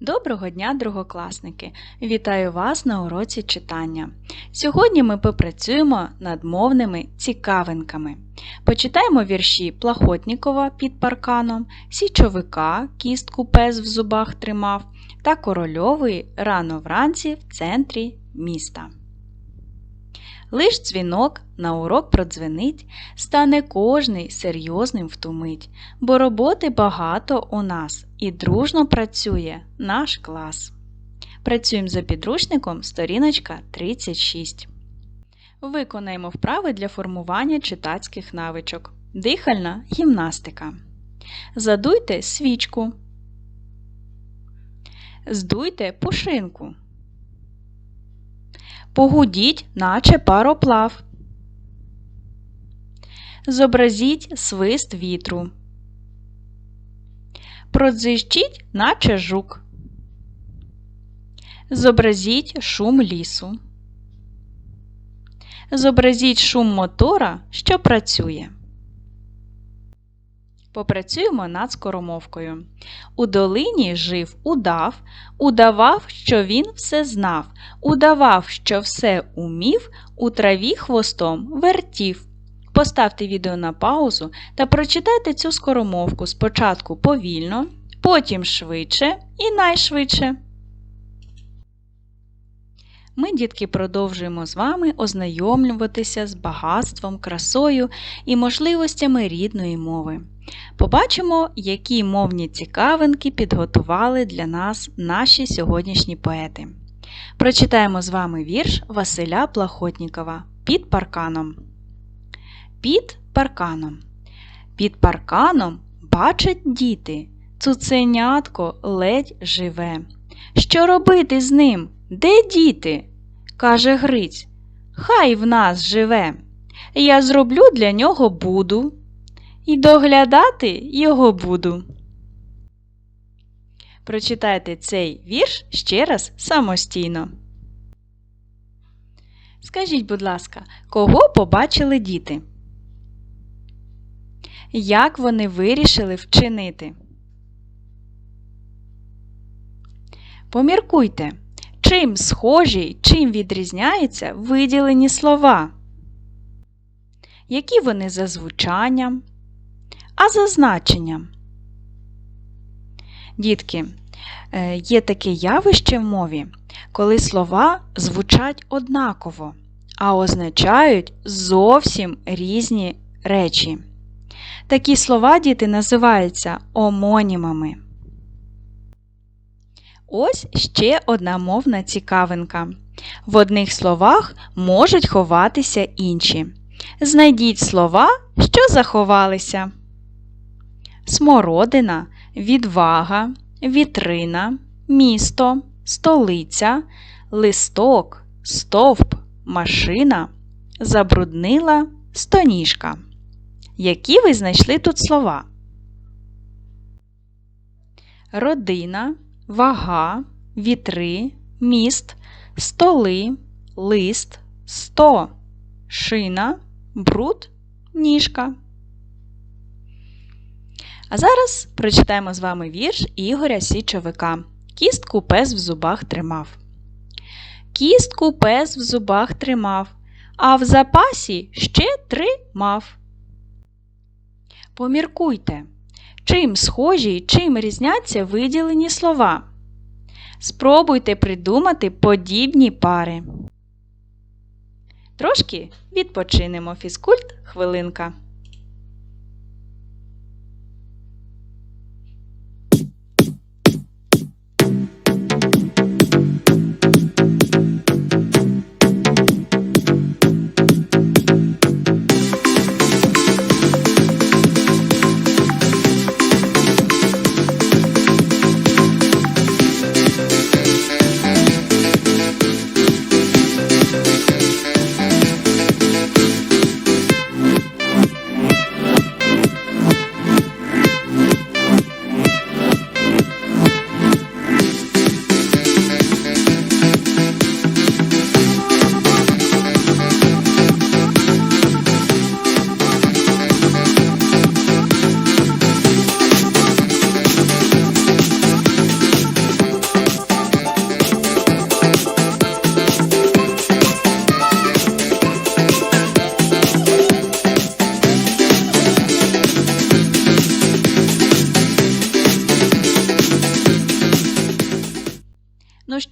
Доброго дня, другокласники! Вітаю вас на уроці читання. Сьогодні ми попрацюємо над мовними цікавинками. Почитаємо вірші Плахотнікова під парканом, Січовика кістку пес в зубах тримав та Корольової рано вранці в центрі міста. Лиш дзвінок на урок продзвенить, стане кожний серйозним втумить, бо роботи багато у нас і дружно працює наш клас. Працюємо за підручником сторіночка 36. Виконаємо вправи для формування читацьких навичок. Дихальна гімнастика. Задуйте свічку. Здуйте пушинку. Погудіть, наче пароплав. Зобразіть свист вітру. Продзищіть, наче жук. Зобразіть шум лісу. Зобразіть шум мотора, що працює. Попрацюємо над скоромовкою. У долині жив удав, удавав, що він все знав, удавав, що все умів, у траві хвостом вертів. Поставте відео на паузу та прочитайте цю скоромовку спочатку повільно, потім швидше і найшвидше. Ми, дітки, продовжуємо з вами ознайомлюватися з багатством, красою і можливостями рідної мови. Побачимо, які мовні цікавинки підготували для нас наші сьогоднішні поети. Прочитаємо з вами вірш Василя Плахотнікова під парканом. Під парканом. Під парканом бачать діти, цуценятко ледь живе. Що робити з ним? Де діти? каже Гриць. Хай в нас живе. Я зроблю для нього буду і доглядати його буду. Прочитайте цей вірш ще раз самостійно. Скажіть, будь ласка, кого побачили діти? Як вони вирішили вчинити? Поміркуйте, чим схожі, чим відрізняються виділені слова? Які вони за звучанням, а за значенням? Дітки, е, є таке явище в мові, коли слова звучать однаково, а означають зовсім різні речі. Такі слова діти називаються омонімами. Ось ще одна мовна цікавинка. В одних словах можуть ховатися інші. Знайдіть слова, що заховалися. Смородина, відвага, вітрина, місто, столиця, листок, стовп, машина, забруднила стоніжка. Які ви знайшли тут слова? Родина, вага, вітри, міст, столи, лист, сто, шина, бруд, ніжка. А зараз прочитаємо з вами вірш Ігоря Січовика. Кістку пес в зубах тримав. Кістку пес в зубах тримав, а в запасі ще три мав. Поміркуйте, чим схожі і чим різняться виділені слова. Спробуйте придумати подібні пари. Трошки відпочинемо фізкульт хвилинка.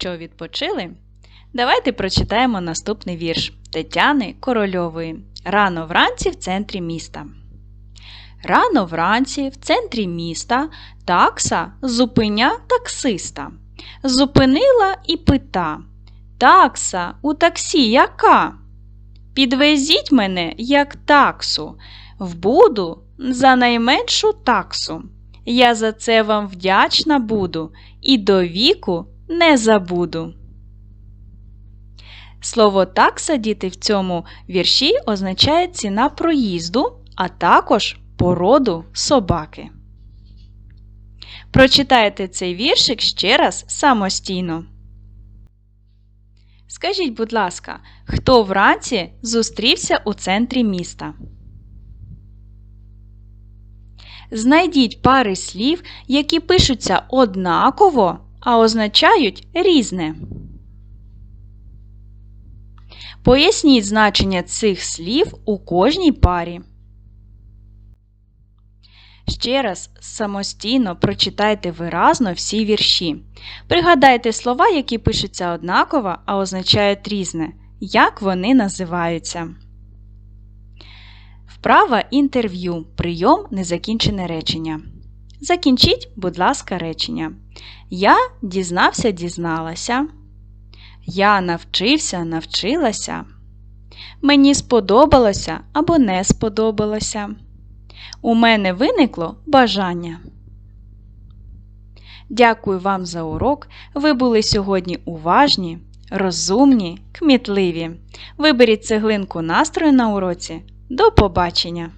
Що, відпочили? Давайте прочитаємо наступний вірш Тетяни Корольової. Рано вранці в центрі міста. Рано вранці в центрі міста такса зупиня таксиста. Зупинила і пита Такса у таксі яка? Підвезіть мене, як таксу, в буду за найменшу таксу. Я за це вам вдячна буду і до віку не забуду. Слово такса, діти, в цьому вірші означає ціна проїзду, а також породу собаки. Прочитайте цей віршик ще раз самостійно. Скажіть, будь ласка, хто вранці зустрівся у центрі міста? Знайдіть пари слів, які пишуться однаково, а означають різне. Поясніть значення цих слів у кожній парі. Ще раз самостійно прочитайте виразно всі вірші. Пригадайте слова, які пишуться однаково, а означають різне. Як вони називаються. Вправа інтерв'ю. Прийом незакінчене речення. Закінчіть, будь ласка, речення. Я дізнався, дізналася. Я навчився, навчилася. Мені сподобалося або не сподобалося. У мене виникло бажання. Дякую вам за урок. Ви були сьогодні уважні, розумні, кмітливі. Виберіть цеглинку настрою на уроці. До побачення!